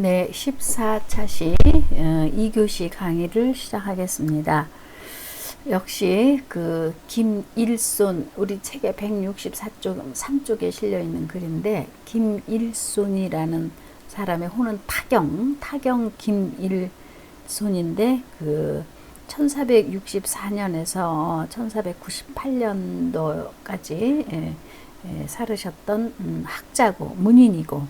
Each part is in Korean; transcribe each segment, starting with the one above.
네, 14차시 어, 2교시 강의를 시작하겠습니다. 역시 그 김일손 우리 책의 164쪽 3쪽에 실려 있는 글인데 김일손이라는 사람의 호는 타경 타경 김일손인데 그 1464년에서 1498년도까지 예, 예, 살으셨던 음, 학자고 문인이고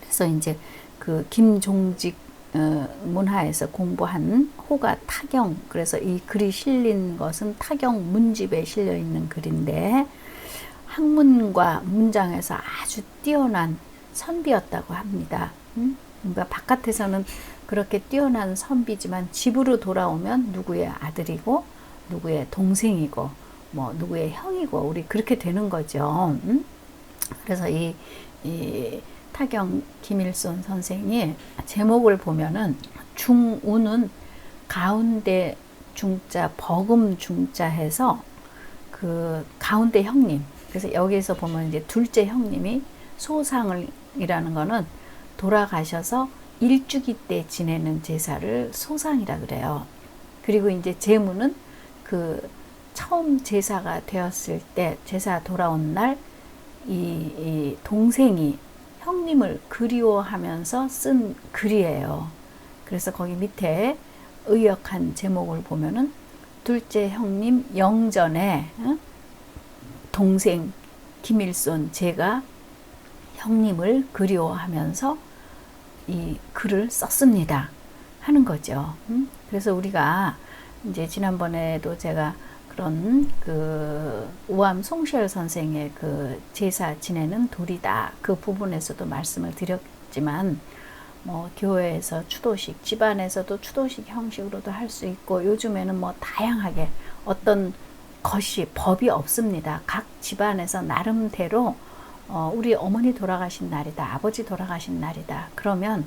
그래서 이제 그 김종직 어, 문화에서 공부한 호가 타경 그래서 이 글이 실린 것은 타경 문집에 실려 있는 글인데 학문과 문장에서 아주 뛰어난 선비였다고 합니다. 음? 그러니까 바깥에서는 그렇게 뛰어난 선비지만 집으로 돌아오면 누구의 아들이고 누구의 동생이고 뭐 누구의 형이고 우리 그렇게 되는 거죠. 음? 그래서 이, 이 타경 김일손 선생이 제목을 보면은 중우는 가운데 중자 버금 중자 해서 그 가운데 형님 그래서 여기에서 보면 이제 둘째 형님이 소상을이라는 거는 돌아가셔서 일주기 때 지내는 제사를 소상이라 그래요. 그리고 이제 제무는 그 처음 제사가 되었을 때 제사 돌아온 날 이, 이 동생이 형님을 그리워하면서 쓴 글이에요. 그래서 거기 밑에 의역한 제목을 보면은 둘째 형님 영전에 어? 동생 김일손 제가 형님을 그리워하면서 이 글을 썼습니다. 하는 거죠. 음? 그래서 우리가 이제 지난번에도 제가 그런 그 우암 송시열 선생의 그 제사 지내는 돌이다 그 부분에서도 말씀을 드렸지만 뭐 교회에서 추도식 집안에서도 추도식 형식으로도 할 수 있고 요즘에는 뭐 다양하게 어떤 것이 법이 없습니다. 각 집안에서 나름대로 어, 우리 어머니 돌아가신 날이다 아버지 돌아가신 날이다 그러면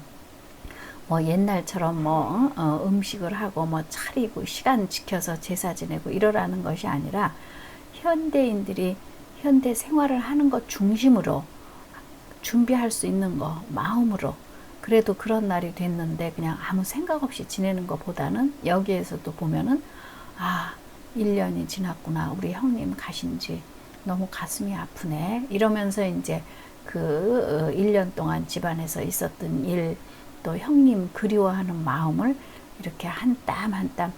뭐 옛날처럼 뭐 어, 어, 음식을 하고 뭐 차리고 시간 지켜서 제사 지내고 이러라는 것이 아니라 현대인들이 현대 생활을 하는 것 중심으로 준비할 수 있는 거 마음으로 그래도 그런 날이 됐는데 그냥 아무 생각 없이 지내는 것보다는 여기에서도 보면은 아 1년이 지났구나. 우리 형님 가신 지 너무 가슴이 아프네. 이러면서 이제 그 1년 어, 동안 집안에서 있었던 일 또 형님 그리워하는 마음을 이렇게 한 땀 한땀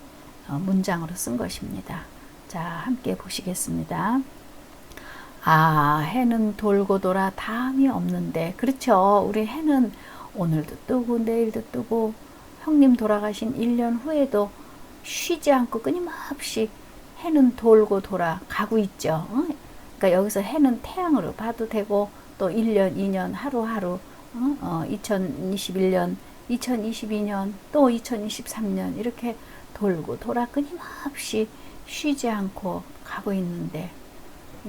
어, 문장으로 쓴 것입니다. 자, 함께 보시겠습니다. 아, 해는 돌고 돌아 다음이 없는데. 그렇죠. 우리 해는 오늘도 뜨고 내일도 뜨고 형님 돌아가신 1년 후에도 쉬지 않고 끊임없이 해는 돌고 돌아 가고 있죠. 어? 그러니까 여기서 해는 태양으로 봐도 되고 또 1년, 2년, 하루하루 어, 2021년, 2022년, 또 2023년 이렇게 돌고 돌아 끊임없이 쉬지 않고 가고 있는데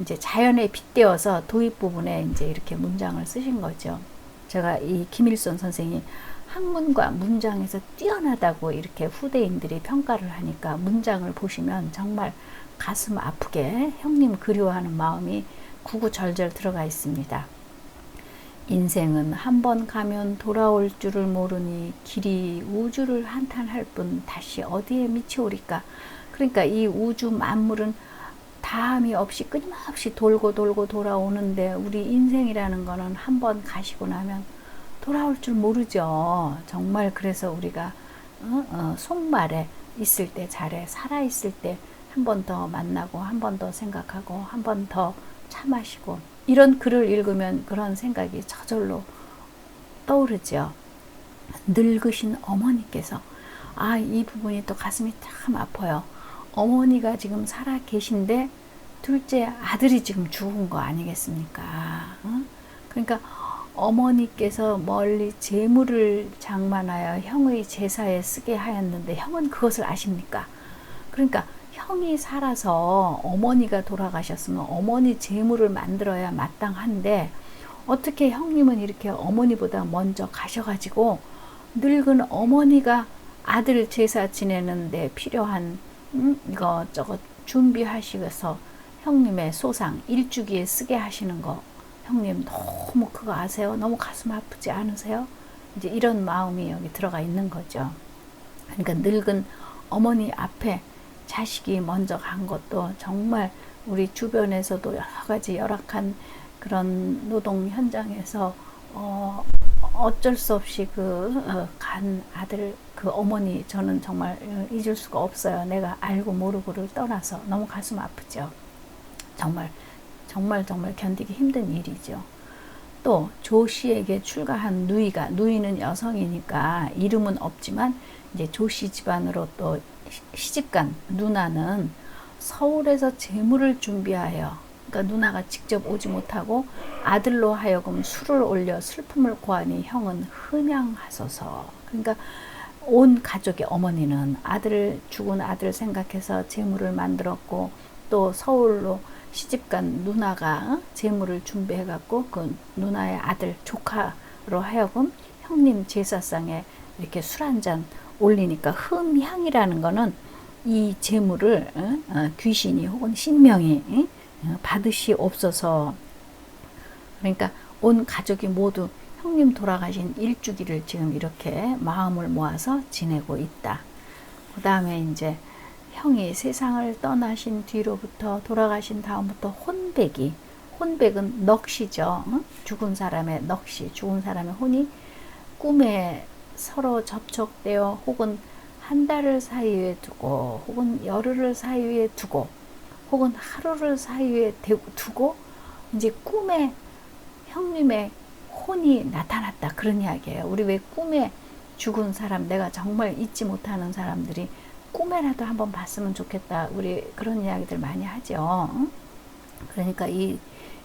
이제 자연에 빗대어서 도입 부분에 이제 이렇게 문장을 쓰신 거죠. 제가 이 김일손 선생이 학문과 문장에서 뛰어나다고 이렇게 후대인들이 평가를 하니까 문장을 보시면 정말 가슴 아프게 형님 그리워하는 마음이 구구절절 들어가 있습니다. 인생은 한 번 가면 돌아올 줄을 모르니 길이 우주를 한탄할 뿐 다시 어디에 미치오리까. 그러니까 이 우주 만물은 다함이 없이 끊임없이 돌고 돌고 돌아오는데 우리 인생이라는 거는 한 번 가시고 나면 돌아올 줄 모르죠. 정말 그래서 우리가 어, 어, 속말에 있을 때 잘해 살아 있을 때 한 번 더 만나고 한 번 더 생각하고 한 번 더 차 마시고 이런 글을 읽으면 그런 생각이 저절로 떠오르죠. 늙으신 어머니께서 아, 이 부분이 또 가슴이 참 아파요. 어머니가 지금 살아 계신데 둘째 아들이 지금 죽은 거 아니겠습니까? 어? 그러니까 어머니께서 멀리 재물을 장만하여 형의 제사에 쓰게 하였는데 형은 그것을 아십니까? 그러니까 형이 살아서 어머니가 돌아가셨으면 어머니 재물을 만들어야 마땅한데 어떻게 형님은 이렇게 어머니보다 먼저 가셔가지고 늙은 어머니가 아들 제사 지내는데 필요한 음, 이것저것 준비하시면서 형님의 소상 일주기에 쓰게 하시는 거 형님 너무 그거 아세요? 너무 가슴 아프지 않으세요? 이제 이런 마음이 여기 들어가 있는 거죠. 그러니까 늙은 어머니 앞에 자식이 먼저 간 것도 정말 우리 주변에서도 여러 가지 열악한 그런 노동 현장에서 어, 어쩔 수 없이 그간 어, 아들 그 어머니 저는 정말 어, 잊을 수가 없어요. 내가 알고 모르고를 떠나서 너무 가슴 아프죠. 정말 정말 정말 견디기 힘든 일이죠. 또 조 씨에게 출가한 누이가 누이는 여성이니까 이름은 없지만 이제 조씨 집안으로 또 시집간 누나는 서울에서 재물을 준비하여 그러니까 누나가 직접 오지 못하고 아들로 하여금 술을 올려 슬픔을 고하니 형은 흥양하소서. 그러니까 온 가족의 어머니는 아들 죽은 아들 생각해서 재물을 만들었고 또 서울로 시집간 누나가 재물을 준비해 갖고 그 누나의 아들 조카로 하여금 형님 제사상에 이렇게 술 한잔 올리니까 흠향이라는 거는 이 재물을 어, 귀신이 혹은 신명이 받으시옵소서. 그러니까 온 가족이 모두 형님 돌아가신 일주기를 지금 이렇게 마음을 모아서 지내고 있다. 그 다음에 이제 형이 세상을 떠나신 뒤로부터 돌아가신 다음부터 혼백이 혼백은 넋이죠. 죽은 사람의 넋이 죽은 사람의 혼이 꿈에 서로 접촉되어 혹은 한 달을 사이에 두고 혹은 열흘을 사이에 두고 혹은 하루를 사이에 두고 이제 꿈에 형님의 혼이 나타났다 그런 이야기예요. 우리 왜 꿈에 죽은 사람 내가 정말 잊지 못하는 사람들이 꿈에라도 한번 봤으면 좋겠다. 우리 그런 이야기들 많이 하죠. 그러니까 이,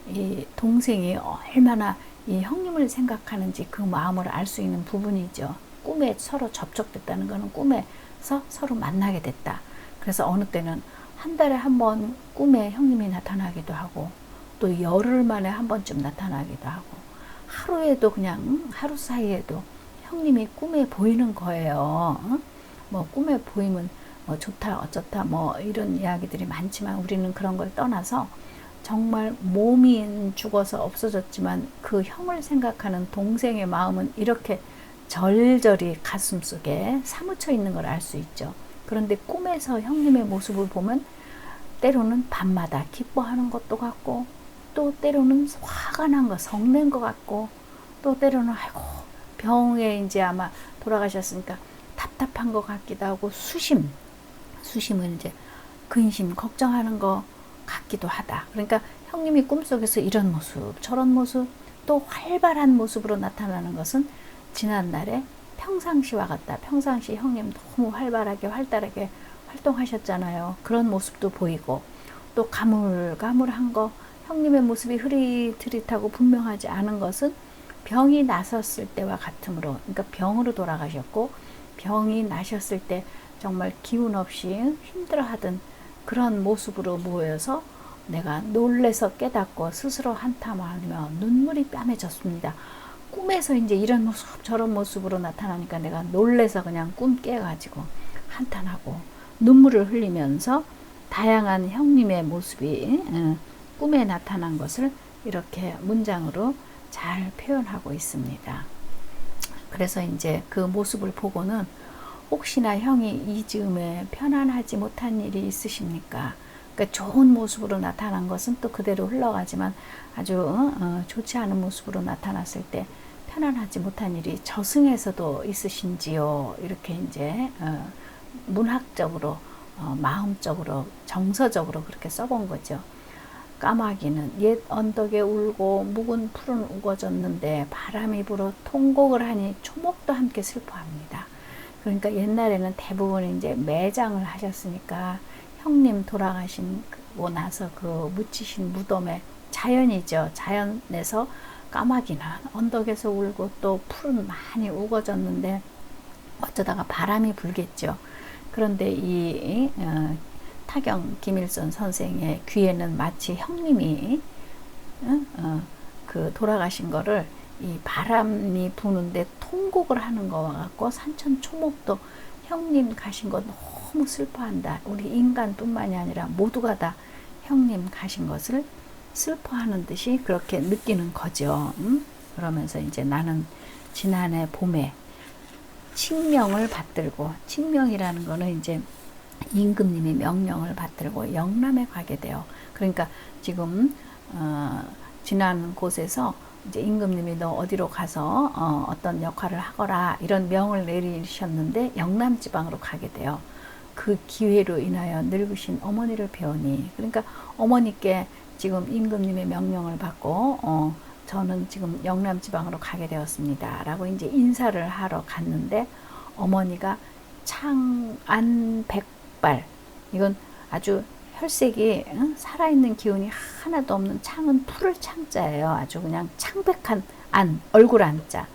이 동생이 얼마나 이 형님을 생각하는지 그 마음을 알 수 있는 부분이죠. 꿈에 서로 접촉됐다는 것은 꿈에서 서로 만나게 됐다. 그래서 어느 때는 한 달에 한 번 꿈에 형님이 나타나기도 하고 또 열흘 만에 한 번쯤 나타나기도 하고 하루에도 그냥 하루 사이에도 형님이 꿈에 보이는 거예요. 뭐 꿈에 보이면 뭐 좋다 어쩌다 뭐 이런 이야기들이 많지만 우리는 그런 걸 떠나서 정말 몸이 죽어서 없어졌지만 그 형을 생각하는 동생의 마음은 이렇게 절절히 가슴 속에 사무쳐 있는 걸 알 수 있죠. 그런데 꿈에서 형님의 모습을 보면 때로는 밤마다 기뻐하는 것도 같고 또 때로는 화가 난 거, 성낸 것 같고 또 때로는 아이고 병에 이제 아마 돌아가셨으니까 답답한 것 같기도 하고 수심, 수심은 이제 근심, 걱정하는 것 같기도 하다. 그러니까 형님이 꿈속에서 이런 모습, 저런 모습, 또 활발한 모습으로 나타나는 것은 지난날에 평상시와 같다. 평상시 형님 너무 활발하게 활달하게 활동하셨잖아요. 그런 모습도 보이고 또 가물가물한 거 형님의 모습이 흐릿흐릿하고 분명하지 않은 것은 병이 나섰을 때와 같으므로 그러니까 병으로 돌아가셨고 병이 나셨을 때 정말 기운 없이 힘들어하던 그런 모습으로 모여서 내가 놀래서 깨닫고 스스로 한탄하며 눈물이 뺨해졌습니다. 꿈에서 이제 이런 모습 저런 모습으로 나타나니까 내가 놀래서 그냥 꿈 깨가지고 한탄하고 눈물을 흘리면서 다양한 형님의 모습이 어, 꿈에 나타난 것을 이렇게 문장으로 잘 표현하고 있습니다. 그래서 이제 그 모습을 보고는 혹시나 형이 이 즈음에 편안하지 못한 일이 있으십니까? 그러니까 좋은 모습으로 나타난 것은 또 그대로 흘러가지만 아주 어, 좋지 않은 모습으로 나타났을 때 편안하지 못한 일이 저승에서도 있으신지요? 이렇게 이제 어, 문학적으로 어, 마음적으로 정서적으로 그렇게 써본 거죠. 까마귀는 옛 언덕에 울고 묵은 풀은 우거졌는데 바람이 불어 통곡을 하니 초목도 함께 슬퍼합니다. 그러니까 옛날에는 대부분 이제 매장을 하셨으니까 형님 돌아가신고 나서 그 묻히신 무덤에 자연이죠. 자연에서 까마귀는 언덕에서 울고 또 풀은 많이 우거졌는데 어쩌다가 바람이 불겠죠. 그런데 이 어, 타경 김일선 선생의 귀에는 마치 형님이 어, 어, 그 돌아가신 거를 이 바람이 부는데 통곡을 하는 거와 같고 산천 초목도 형님 가신 거 너무 슬퍼한다. 우리 인간뿐만이 아니라 모두가 다 형님 가신 것을 슬퍼하는 듯이 그렇게 느끼는 거죠. 음? 그러면서 이제 나는 지난해 봄에 칙명을 받들고 칙명이라는 거는 이제 임금님이 명령을 받들고 영남에 가게 돼요. 그러니까 지금 어, 지난 곳에서 이제 임금님이 너 어디로 가서 어, 어떤 역할을 하거라 이런 명을 내리셨는데 영남 지방으로 가게 돼요. 그 기회로 인하여 늙으신 어머니를 배우니 그러니까 어머니께 지금 임금님의 명령을 받고 어, 저는 지금 영남 지방으로 가게 되었습니다 라고 이제 인사를 하러 갔는데 어머니가 창안 백발 이건 아주 혈색이 응? 살아있는 기운이 하나도 없는 창은 풀을 창자예요. 아주 그냥 창백한 안 얼굴 안자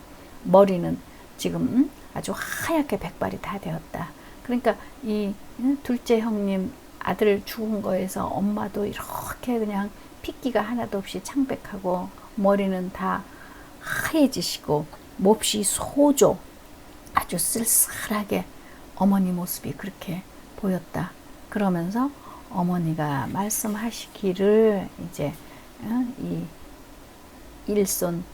머리는 지금 응? 아주 하얗게 백발이 다 되었다. 그러니까 이 둘째 형님 아들 죽은 거에서 엄마도 이렇게 그냥 핏기가 하나도 없이 창백하고 머리는 다 하얘지시고 몹시 소조 아주 쓸쓸하게 어머니 모습이 그렇게 보였다. 그러면서 어머니가 말씀하시기를 이제 어, 이 일손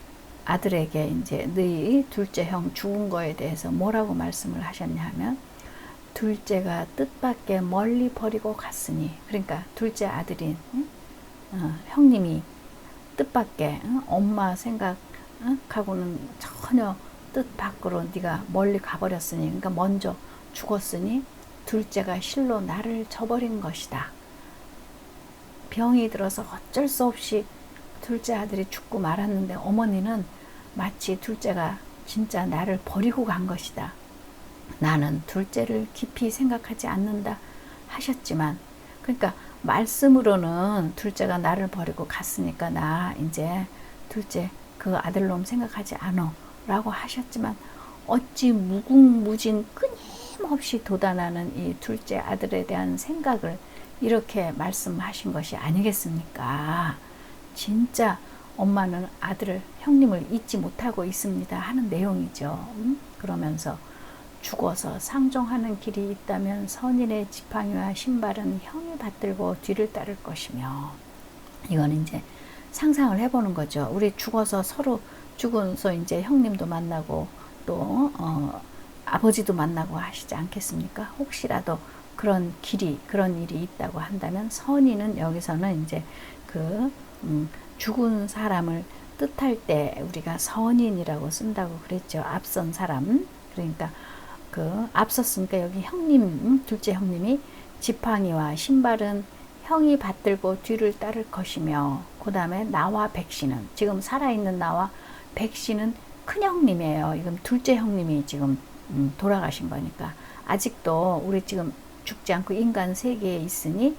아들에게 이제 너희 둘째 형 죽은 거에 대해서 뭐라고 말씀을 하셨냐 하면 둘째가 뜻밖의 멀리 버리고 갔으니 그러니까 둘째 아들인 어, 형님이 뜻밖의 어, 엄마 생각하고는 전혀 뜻 밖으로 네가 멀리 가버렸으니 그러니까 먼저 죽었으니 둘째가 실로 나를 저버린 것이다. 병이 들어서 어쩔 수 없이 둘째 아들이 죽고 말았는데 어머니는 마치 둘째가 진짜 나를 버리고 간 것이다. 나는 둘째를 깊이 생각하지 않는다 하셨지만 그러니까 말씀으로는 둘째가 나를 버리고 갔으니까 나 이제 둘째 그 아들놈 생각하지 않어 라고 하셨지만 어찌 무궁무진 끊 임없이 돋아나는 이 둘째 아들에 대한 생각을 이렇게 말씀하신 것이 아니겠습니까? 진짜 엄마는 아들을 형님을 잊지 못하고 있습니다 하는 내용이죠. 음? 그러면서 죽어서 상종하는 길이 있다면 선인의 지팡이와 신발은 형이 받들고 뒤를 따를 것이며 이건 이제 상상을 해보는 거죠. 우리 죽어서 서로 죽어서 이제 형님도 만나고 또 어, 아버지도 만나고 하시지 않겠습니까? 혹시라도 그런 길이 그런 일이 있다고 한다면 선인은 여기서는 이제 그 음, 죽은 사람을 뜻할 때 우리가 선인이라고 쓴다고 그랬죠. 앞선 사람 그러니까 그 앞섰으니까 여기 형님 둘째 형님이 지팡이와 신발은 형이 받들고 뒤를 따를 것이며 그 다음에 나와 백씨는 지금 살아있는 나와 백씨는 큰형님이에요. 이건 둘째 형님이 지금 음, 돌아가신 거니까 아직도 우리 지금 죽지 않고 인간 세계에 있으니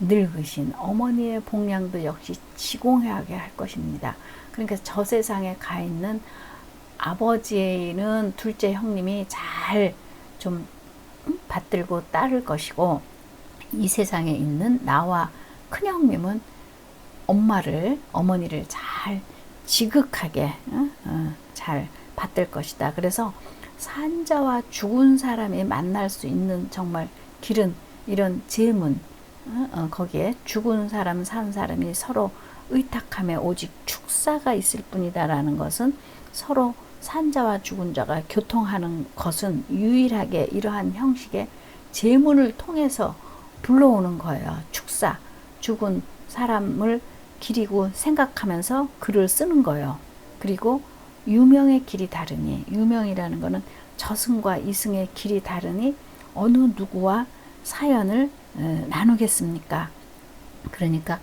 늙으신 어머니의 복량도 역시 지공하게 할 것입니다. 그러니까 저 세상에 가 있는 아버지는 둘째 형님이 잘 좀 받들고 따를 것이고 이 세상에 있는 나와 큰 형님은 엄마를 어머니를 잘 지극하게 어? 어, 잘 받들 것이다. 그래서 산자와 죽은 사람이 만날 수 있는 정말 길은 이런 제문 어? 어, 거기에 죽은 사람 산 사람이 서로 의탁함에 오직 축사가 있을 뿐이다라는 것은 서로 산자와 죽은 자가 교통하는 것은 유일하게 이러한 형식의 제문을 통해서 불러오는 거예요. 축사, 죽은 사람을 기리고 생각하면서 글을 쓰는 거예요. 그리고 유명의 길이 다르니, 유명이라는 것은 저승과 이승의 길이 다르니 어느 누구와 사연을 어, 나누겠습니까? 그러니까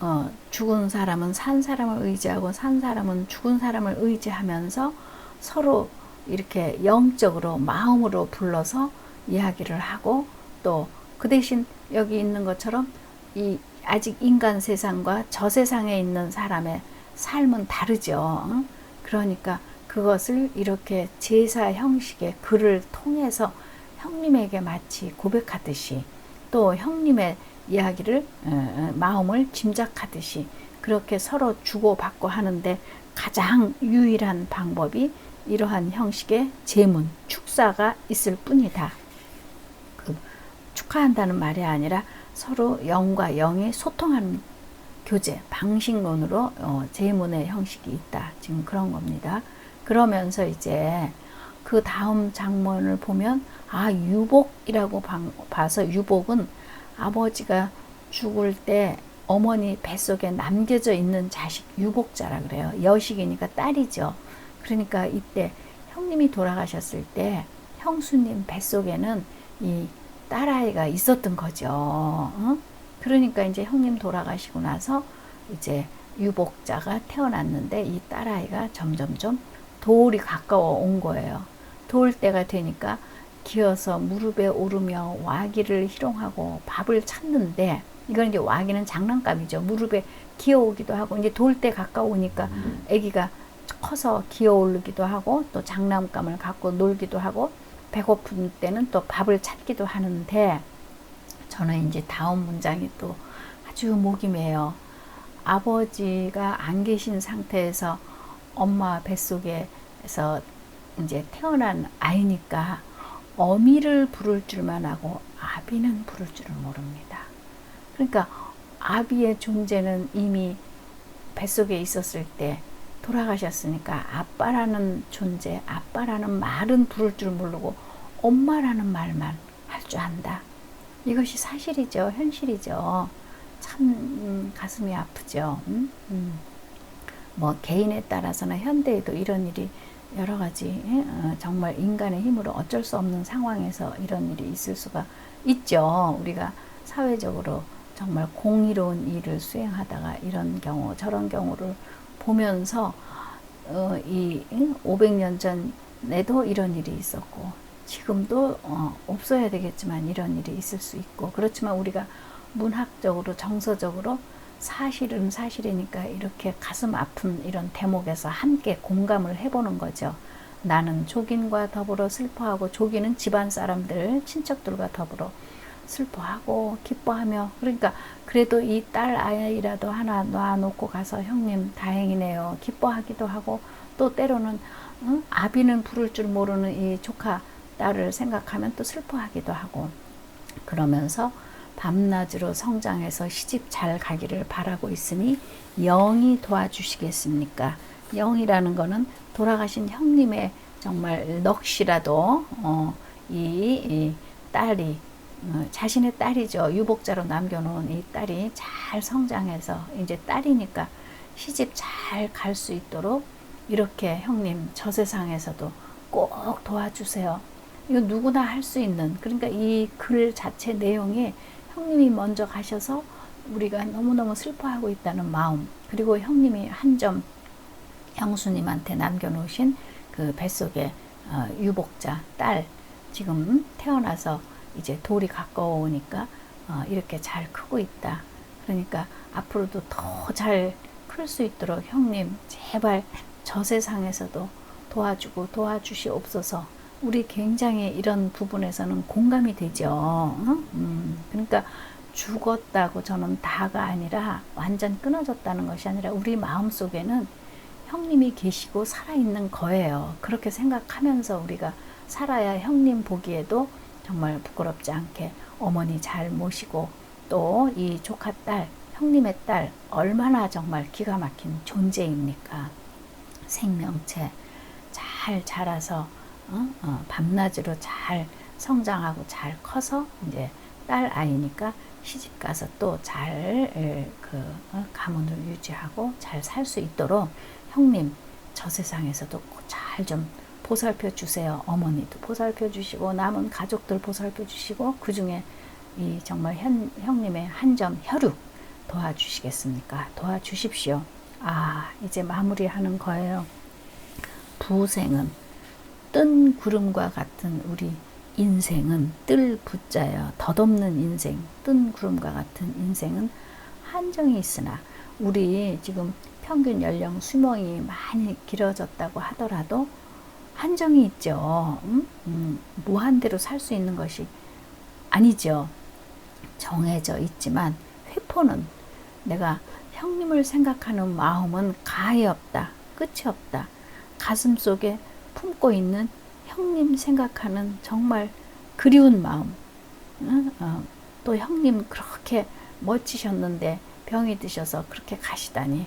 어, 죽은 사람은 산 사람을 의지하고 산 사람은 죽은 사람을 의지하면서 서로 이렇게 영적으로 마음으로 불러서 이야기를 하고 또 그 대신 여기 있는 것처럼 이 아직 인간 세상과 저 세상에 있는 사람의 삶은 다르죠. 그러니까 그것을 이렇게 제사 형식의 글을 통해서 형님에게 마치 고백하듯이 또 형님의 이야기를 어, 어, 마음을 짐작하듯이 그렇게 서로 주고받고 하는데 가장 유일한 방법이 이러한 형식의 제문, 축사가 있을 뿐이다. 그 축하한다는 말이 아니라 서로 영과 영이 소통하는 교제, 방식론으로 어, 제문의 형식이 있다. 지금 그런 겁니다. 그러면서 이제 그 다음 장면을 보면 아 유복이라고 방- 봐서 유복은 아버지가 죽을 때 어머니 뱃속에 남겨져 있는 자식 유복자라 그래요. 여식이니까 딸이죠. 그러니까 이때 형님이 돌아가셨을 때 형수님 뱃속에는 이 딸아이가 있었던 거죠. 어? 그러니까 이제 형님 돌아가시고 나서 이제 유복자가 태어났는데 이 딸아이가 점점점 돌이 가까워 온 거예요. 도울 때가 되니까 기어서 무릎에 오르며 와기를 희롱하고 밥을 찾는데 이건 이제 와기는 장난감이죠. 무릎에 기어오기도 하고 이제 돌 때 가까우니까 아기가 커서 기어오르기도 하고 또 장난감을 갖고 놀기도 하고 배고픈 때는 또 밥을 찾기도 하는데 저는 이제 다음 문장이 또 아주 목이 메요. 아버지가 안 계신 상태에서 엄마 뱃속에서 이제 태어난 아이니까 어미를 부를 줄만 하고 아비는 부를 줄을 모릅니다. 그러니까 아비의 존재는 이미 뱃속에 있었을 때 돌아가셨으니까 아빠라는 존재, 아빠라는 말은 부를 줄 모르고 엄마라는 말만 할 줄 안다. 이것이 사실이죠. 현실이죠. 참 음, 가슴이 아프죠. 음? 음. 뭐 개인에 따라서는 현대에도 이런 일이 여러 가지 예? 어, 정말 인간의 힘으로 어쩔 수 없는 상황에서 이런 일이 있을 수가 있죠. 우리가 사회적으로 정말 공의로운 일을 수행하다가 이런 경우 저런 경우를 보면서 어, 이 500년 전에도 이런 일이 있었고 지금도 어, 없어야 되겠지만 이런 일이 있을 수 있고 그렇지만 우리가 문학적으로 정서적으로 사실은 사실이니까 이렇게 가슴 아픈 이런 대목에서 함께 공감을 해보는 거죠. 나는 조긴과 더불어 슬퍼하고 조기는 집안 사람들 친척들과 더불어 슬퍼하고 기뻐하며 그러니까 그래도 이 딸 아이라도 하나 놔놓고 가서 형님 다행이네요 기뻐하기도 하고 또 때로는 응? 아비는 부를 줄 모르는 이 조카 딸을 생각하면 또 슬퍼하기도 하고 그러면서 밤낮으로 성장해서 시집 잘 가기를 바라고 있으니 영이 도와주시겠습니까? 영이라는 거는 돌아가신 형님의 정말 넋이라도 어, 이, 이 딸이 어, 자신의 딸이죠. 유복자로 남겨놓은 이 딸이 잘 성장해서 이제 딸이니까 시집 잘 갈 수 있도록 이렇게 형님 저 세상에서도 꼭 도와주세요. 이거 누구나 할 수 있는 그러니까 이 글 자체 내용이 형님이 먼저 가셔서 우리가 너무너무 슬퍼하고 있다는 마음 그리고 형님이 한 점 형수님한테 남겨놓으신 그 뱃속에 어, 유복자 딸 지금 태어나서 이제 돌이 가까워 오니까 어, 이렇게 잘 크고 있다. 그러니까 앞으로도 더 잘 클 수 있도록 형님 제발 저 세상에서도 도와주고 도와주시옵소서. 우리 굉장히 이런 부분에서는 공감이 되죠. 어? 음, 그러니까 죽었다고 저는 다가 아니라 완전 끊어졌다는 것이 아니라 우리 마음 속에는 형님이 계시고 살아있는 거예요. 그렇게 생각하면서 우리가 살아야 형님 보기에도 정말 부끄럽지 않게 어머니 잘 모시고 또 이 조카 딸, 형님의 딸 얼마나 정말 기가 막힌 존재입니까? 생명체 잘 자라서 어? 어, 밤낮으로 잘 성장하고 잘 커서 이제 딸 아이니까 시집 가서 또 잘그 어, 가문을 유지하고 잘 살 수 있도록 형님 저 세상에서도 잘 좀 보살펴 주세요. 어머니도 보살펴 주시고 남은 가족들 보살펴 주시고 그 중에 이 정말 현, 형님의 한 점 혈육 도와주시겠습니까? 도와주십시오. 아 이제 마무리하는 거예요. 부생은 뜬 구름과 같은 우리 인생은 뜰 붙자여 덧없는 인생, 뜬 구름과 같은 인생은 한정이 있으나 우리 지금 평균 연령 수명이 많이 길어졌다고 하더라도 한정이 있죠. 음? 음, 무한대로 살 수 있는 것이 아니죠. 정해져 있지만 회포는 내가 형님을 생각하는 마음은 가히 없다. 끝이 없다. 가슴 속에 품고 있는 형님 생각하는 정말 그리운 마음. 어, 또 형님 그렇게 멋지셨는데 병이 드셔서 그렇게 가시다니.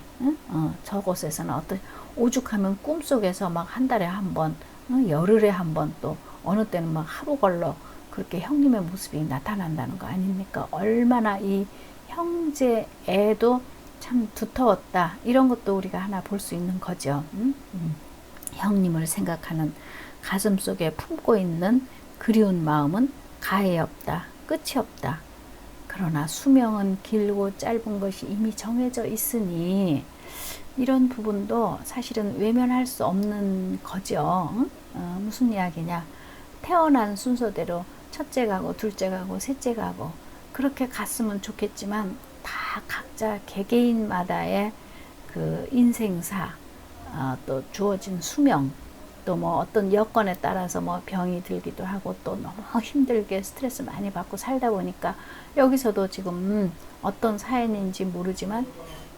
어, 저곳에서는 어떤 오죽하면 꿈속에서 막 한 달에 한 번, 어, 열흘에 한 번 또 어느 때는 막 하루 걸러 그렇게 형님의 모습이 나타난다는 거 아닙니까? 얼마나 이 형제애도 참 두터웠다. 이런 것도 우리가 하나 볼 수 있는 거죠. 음? 음. 형님을 생각하는 가슴 속에 품고 있는 그리운 마음은 가해 없다. 끝이 없다. 그러나 수명은 길고 짧은 것이 이미 정해져 있으니 이런 부분도 사실은 외면할 수 없는 거죠. 어, 무슨 이야기냐. 태어난 순서대로 첫째 가고 둘째 가고 셋째 가고 그렇게 갔으면 좋겠지만 다 각자 개개인마다의 그 인생사 어, 또 주어진 수명 또 뭐 어떤 여건에 따라서 뭐 병이 들기도 하고 또 너무 힘들게 스트레스 많이 받고 살다 보니까 여기서도 지금 어떤 사연인지 모르지만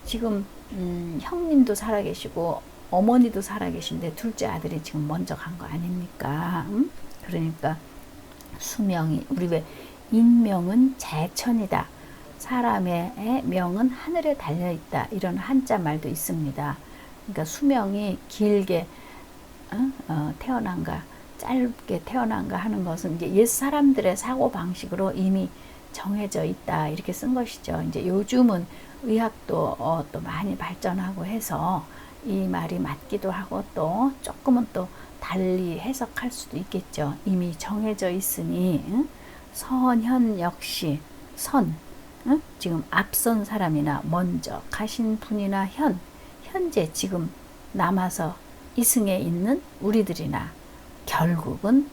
지금 음, 형님도 살아계시고 어머니도 살아계신데 둘째 아들이 지금 먼저 간 거 아닙니까? 음? 그러니까 수명이 우리 왜 인명은 재천이다. 사람의 명은 하늘에 달려 있다. 이런 한자 말도 있습니다. 그러니까 수명이 길게 어? 어, 태어난가 짧게 태어난가 하는 것은 이제 옛 사람들의 사고 방식으로 이미 정해져 있다 이렇게 쓴 것이죠. 이제 요즘은 의학도 어, 또 많이 발전하고 해서 이 말이 맞기도 하고 또 조금은 또 달리 해석할 수도 있겠죠. 이미 정해져 있으니 응? 선현 역시 선 응? 지금 앞선 사람이나 먼저 가신 분이나 현 현재 지금 남아서 이승에 있는 우리들이나 결국은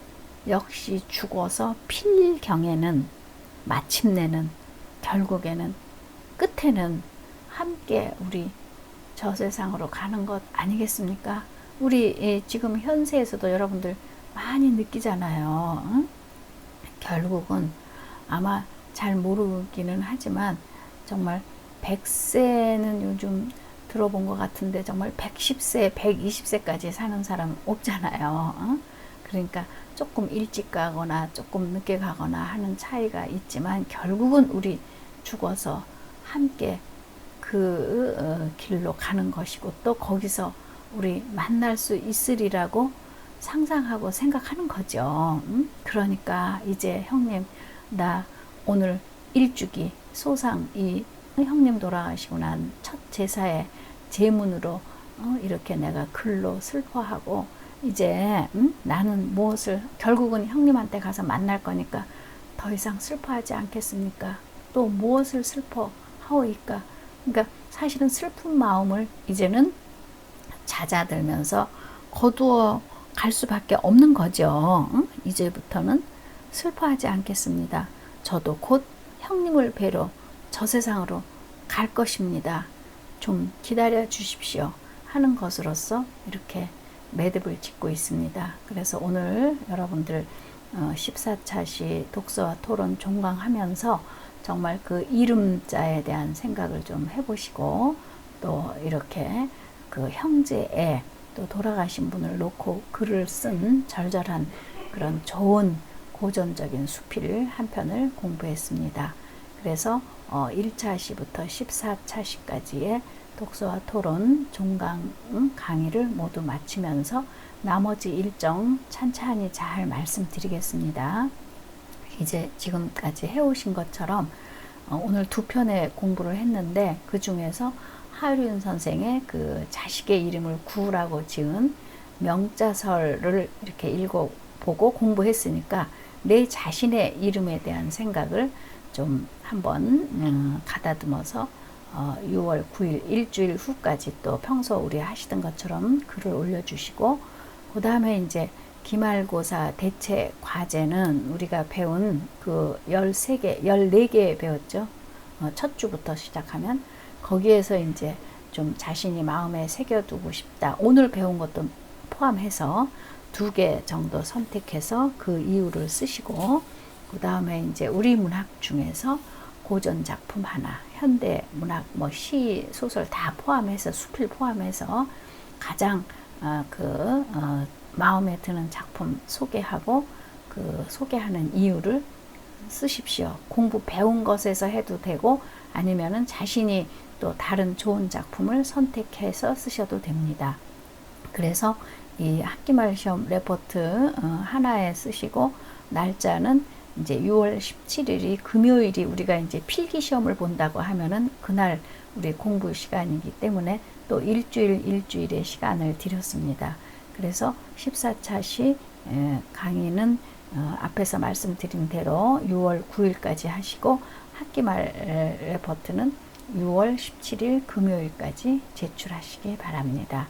역시 죽어서 필경에는 마침내는 결국에는 끝에는 함께 우리 저 세상으로 가는 것 아니겠습니까? 우리 지금 현세에서도 여러분들 많이 느끼잖아요. 응? 결국은 아마 잘 모르기는 하지만 정말 100세는 요즘 들어본 것 같은데 정말 110세, 120세까지 사는 사람 없잖아요. 어? 그러니까 조금 일찍 가거나 조금 늦게 가거나 하는 차이가 있지만 결국은 우리 죽어서 함께 그 어, 길로 가는 것이고 또 거기서 우리 만날 수 있으리라고 상상하고 생각하는 거죠. 음? 그러니까 이제 형님 나 오늘 일주기 소상 이 형님 돌아가시고 난 첫 제사에 제문으로 어, 이렇게 내가 글로 슬퍼하고 이제 음? 나는 무엇을 결국은 형님한테 가서 만날 거니까 더 이상 슬퍼하지 않겠습니까? 또 무엇을 슬퍼하오이까? 그러니까 사실은 슬픈 마음을 이제는 잦아들면서 거두어 갈 수밖에 없는 거죠. 응? 이제부터는 슬퍼하지 않겠습니다. 저도 곧 형님을 뵈러 저 세상으로 갈 것입니다. 좀 기다려 주십시오. 하는 것으로서 이렇게 매듭을 짓고 있습니다. 그래서 오늘 여러분들 14차시 어, 독서와 토론 종강하면서 정말 그 이름자에 대한 생각을 좀 해보시고 또 이렇게 그 형제에 또 돌아가신 분을 놓고 글을 쓴 절절한 그런 좋은 고전적인 수필 한 편을 공부했습니다. 그래서 어 1차 시부터 14차 시까지의 독서와 토론 종강 강의를 모두 마치면서 나머지 일정 찬찬히 잘 말씀드리겠습니다. 이제 지금까지 해오신 것처럼 어, 오늘 두 편의 공부를 했는데 그 중에서 하윤 선생의 그 자식의 이름을 구라고 지은 명자설을 이렇게 읽어보고 공부했으니까 내 자신의 이름에 대한 생각을 좀 한번 음, 가다듬어서 어, 6월 9일 일주일 후까지 또 평소 우리 하시던 것처럼 글을 올려주시고 그 다음에 이제 기말고사 대체 과제는 우리가 배운 그 13개, 14개 배웠죠. 어, 첫 주부터 시작하면 거기에서 이제 좀 자신이 마음에 새겨두고 싶다. 오늘 배운 것도 포함해서 두 개 정도 선택해서 그 이유를 쓰시고 그 다음에 이제 우리 문학 중에서 고전 작품 하나, 현대 문학, 뭐 시, 소설 다 포함해서 수필 포함해서 가장 어, 그 어, 마음에 드는 작품 소개하고 그 소개하는 이유를 쓰십시오. 공부 배운 것에서 해도 되고 아니면은 자신이 또 다른 좋은 작품을 선택해서 쓰셔도 됩니다. 그래서 이 학기말 시험 레포트 어, 하나에 쓰시고 날짜는 이제 6월 17일이 금요일이 우리가 이제 필기 시험을 본다고 하면은 그날 우리 공부 시간이기 때문에 또 일주일 일주일의 시간을 드렸습니다. 그래서 14차 시 에, 강의는 어, 앞에서 말씀드린 대로 6월 9일까지 하시고 학기말 에, 레포트는 6월 17일 금요일까지 제출하시기 바랍니다.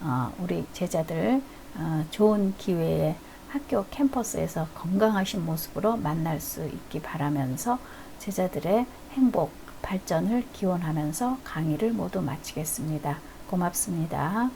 어, 우리 제자들 어, 좋은 기회에 학교 캠퍼스에서 건강하신 모습으로 만날 수 있기 바라면서 제자들의 행복, 발전을 기원하면서 강의를 모두 마치겠습니다. 고맙습니다.